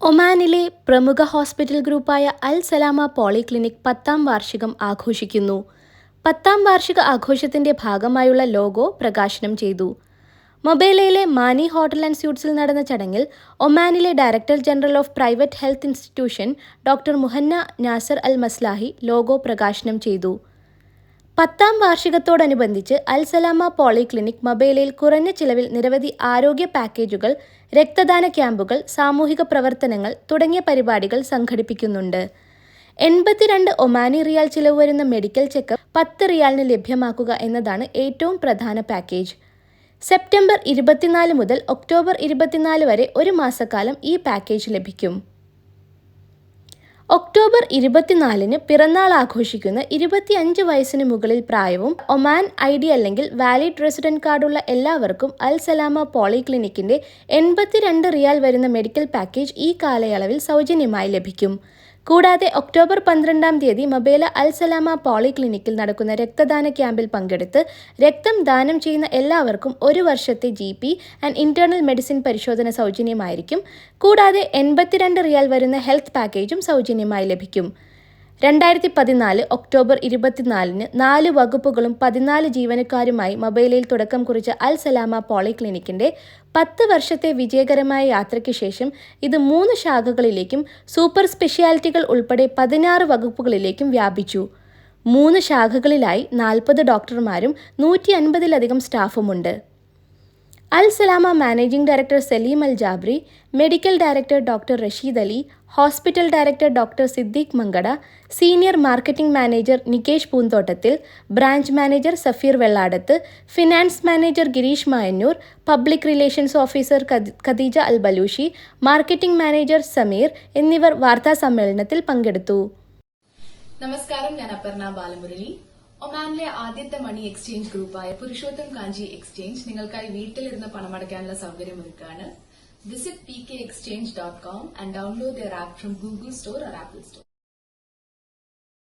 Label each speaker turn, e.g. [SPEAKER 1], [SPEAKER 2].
[SPEAKER 1] ഒമാനിലെ പ്രമുഖ ഹോസ്പിറ്റൽ ഗ്രൂപ്പായ അൽ സലാമ പോളിക്ലിനിക് പത്താം വാർഷികം ആഘോഷിക്കുന്നു. പത്താം വാർഷിക ആഘോഷത്തിന്റെ ഭാഗമായുള്ള ലോഗോ പ്രകാശനം ചെയ്തു. മൊബൈലയിലെ മാനി ഹോട്ടൽ ആൻഡ് സ്യൂട്ട്സിൽ നടന്ന ചടങ്ങിൽ ഒമാനിലെ director general of private health institution doctor Muhanna Nasser Al Maslahi logo പ്രകാശനം ചെയ്തു. പത്താം വാർഷികത്തോടനുബന്ധിച്ച് അൽസലാമ പോളിക്ലിനിക് മൊബൈലിൽ കുറഞ്ഞ ചിലവിൽ നിരവധി ആരോഗ്യ പാക്കേജുകൾ രക്തദാന ക്യാമ്പുകൾ സാമൂഹിക പ്രവർത്തനങ്ങൾ തുടങ്ങിയ പരിപാടികൾ സംഘടിപ്പിക്കുന്നുണ്ട്. എൺപത്തിരണ്ട് ഒമാനി റിയാൽ ചിലവ് വരുന്ന മെഡിക്കൽ ചെക്കപ്പ് പത്ത് റിയാലിന് ലഭ്യമാക്കുക എന്നതാണ് ഏറ്റവും പ്രധാന പാക്കേജ്. സെപ്റ്റംബർ ഇരുപത്തിനാല് മുതൽ ഒക്ടോബർ ഇരുപത്തിനാല് വരെ ഒരു മാസക്കാലം ഈ പാക്കേജ് ലഭിക്കും. ഒക്ടോബർ ഇരുപത്തിനാലിന് പിറന്നാൾ ആഘോഷിക്കുന്ന ഇരുപത്തിയഞ്ച് വയസ്സിന് മുകളിൽ പ്രായവും ഒമാൻ ഐ ഡി അല്ലെങ്കിൽ വാലിഡ് റെസിഡന്റ് കാർഡുള്ള എല്ലാവർക്കും അൽ സലാമ പോളിക്ലിനിക്കിന്റെ എൺപത്തിരണ്ട് റിയാൽ വരുന്ന മെഡിക്കൽ പാക്കേജ് ഈ കാലയളവിൽ സൗജന്യമായി ലഭിക്കും. കൂടാതെ ഒക്ടോബർ പന്ത്രണ്ടാം തീയതി മൊബേല അൽ സലാമ പോളിക്ലിനിക്കിൽ നടക്കുന്ന രക്തദാന ക്യാമ്പിൽ പങ്കെടുത്ത് രക്തം ദാനം ചെയ്യുന്ന എല്ലാവർക്കും ഒരു വർഷത്തെ G P and internal medicine പരിശോധന സൗജന്യമായിരിക്കും. കൂടാതെ എൺപത്തിരണ്ട് റിയാൽ വരുന്ന ഹെൽത്ത് പാക്കേജും സൗജന്യമായി ലഭിക്കും. രണ്ടായിരത്തി പതിനാല് ഒക്ടോബർ ഇരുപത്തിനാലിന് നാല് വകുപ്പുകളും പതിനാല് ജീവനക്കാരുമായി മൊബൈലിൽ തുടക്കം കുറിച്ച അൽ സലാമ പോളിക്ലിനിക്കിന്റെ പത്ത് വർഷത്തെ വിജയകരമായ യാത്രയ്ക്ക് ശേഷം ഇത് മൂന്ന് ശാഖകളിലേക്കും സൂപ്പർ സ്പെഷ്യാലിറ്റികൾ ഉൾപ്പെടെ പതിനാറ് വകുപ്പുകളിലേക്കും വ്യാപിച്ചു. മൂന്ന് ശാഖകളിലായി നാൽപ്പത് ഡോക്ടർമാരും നൂറ്റി അൻപതിലധികം സ്റ്റാഫുമുണ്ട്. Al Salama managing director Salim Al Jabri medical director doctor Rashid Ali hospital director doctor Siddique Mankada senior marketing manager Nikesh പൂന്തോട്ടത്തിൽ branch manager Safeer Velladath finance manager Girish Mayannur public relations officer Khadija Al Balushi marketing manager Sameer എന്നിവർ വാർത്താ സമ്മേളനത്തിൽ പങ്കെടുത്തു.
[SPEAKER 2] നമസ്കാരം ഞാൻ അപർണ ബാലമുരളി. ഒമാനിലെ ആദ്യത്തെ money exchange ഗ്രൂപ്പായ പുരുഷോത്തം കാഞ്ചി എക്സ്ചേഞ്ച് നിങ്ങൾക്കായി വീട്ടിലിരുന്ന് പണമടയ്ക്കാനുള്ള സൗകര്യമൊരുക്കാണ്. Visit P K exchange dot com and download the app from Google store or Apple store